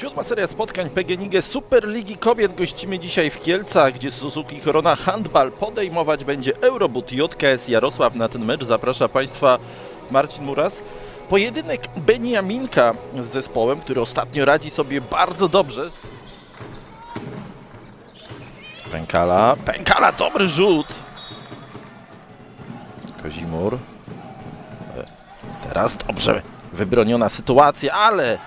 Siódma seria spotkań PGNiG Superligi Kobiet gościmy dzisiaj w Kielcach, gdzie Suzuki Corona Handball podejmować będzie Eurobut JKS Jarosław. Na ten mecz zaprasza Państwa Marcin Muras. Pojedynek Beniaminka z zespołem, który ostatnio radzi sobie bardzo dobrze. Pękala, Pękala, dobry rzut. Kozimur. E, Teraz dobrze wybroniona sytuacja, ale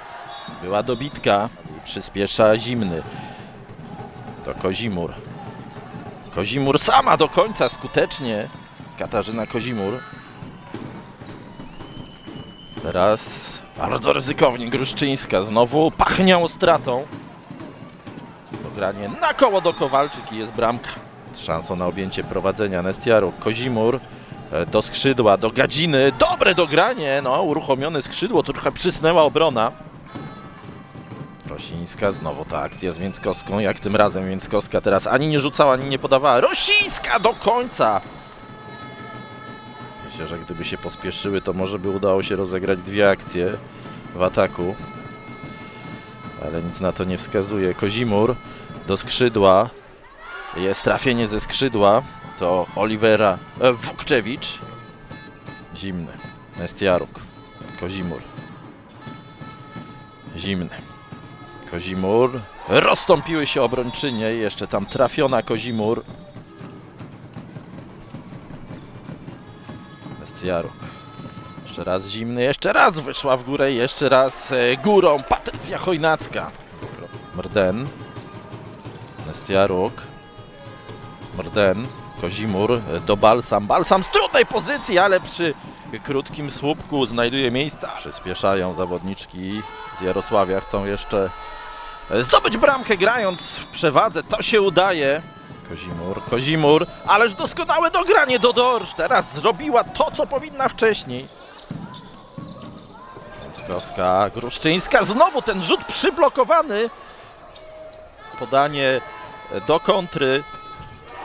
była dobitka. Przyspiesza zimny. To Kozimur. Kozimur sama do końca skutecznie. Katarzyna Kozimur. Teraz bardzo ryzykownie Gruszczyńska. Znowu pachniało stratą. Dogranie na koło do Kowalczyk i jest bramka. Z szansą na objęcie prowadzenia Nestiaru. Kozimur e, do skrzydła, do Gadziny. Dobre dogranie. No, uruchomione skrzydło. Trochę przysnęła obrona. Rosińska, znowu ta akcja z Więckowską, jak tym razem Więckowska teraz ani nie rzucała, ani nie podawała. Rosińska do końca! Myślę, że gdyby się pospieszyły, to może by udało się rozegrać dwie akcje w ataku. Ale nic na to nie wskazuje. Kozimur do skrzydła. Jest trafienie ze skrzydła. To Olivera e, Wukczewicz. Zimny. Nestiaruk. Kozimur. Zimny. Kozimur. Rozstąpiły się obrończynie. Jeszcze tam trafiona Kozimur. Nestiaruk. Jeszcze raz zimny, jeszcze raz wyszła w górę, jeszcze raz e, górą Patrycja Chojnacka. Mrden. Nestiaruk. Mrden. Kozimur e, do Balsam. Balsam z trudnej pozycji, ale przy krótkim słupku znajduje miejsca. Przyspieszają zawodniczki z Jarosławia. Chcą jeszcze zdobyć bramkę grając w przewadze. To się udaje. Kozimur, Kozimur, ależ doskonałe dogranie do Dorsz. Teraz zrobiła to, co powinna wcześniej. Skowska, Gruszczyńska, znowu ten rzut przyblokowany. Podanie e, do kontry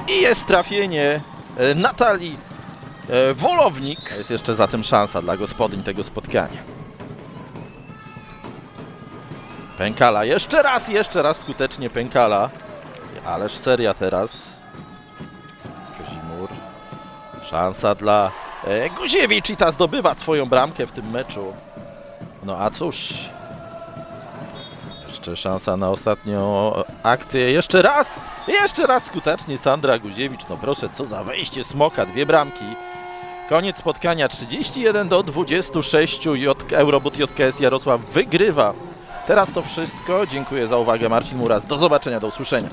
i jest trafienie e, Natalii e, Wolownik. Jest jeszcze zatem szansa dla gospodyń tego spotkania. Pękala, jeszcze raz, jeszcze raz skutecznie Pękala. Ależ seria teraz. Kozimur. Szansa dla e, Guziewicz i ta zdobywa swoją bramkę w tym meczu. No a cóż. Jeszcze szansa na ostatnią akcję. Jeszcze raz! Jeszcze raz skutecznie Sandra Guziewicz. No proszę, co za wejście smoka. Dwie bramki. Koniec spotkania 31 do 26. J Eurobot JKS Jarosław wygrywa. Teraz to wszystko. Dziękuję za uwagę. Marcin Muras. Do zobaczenia, do usłyszenia.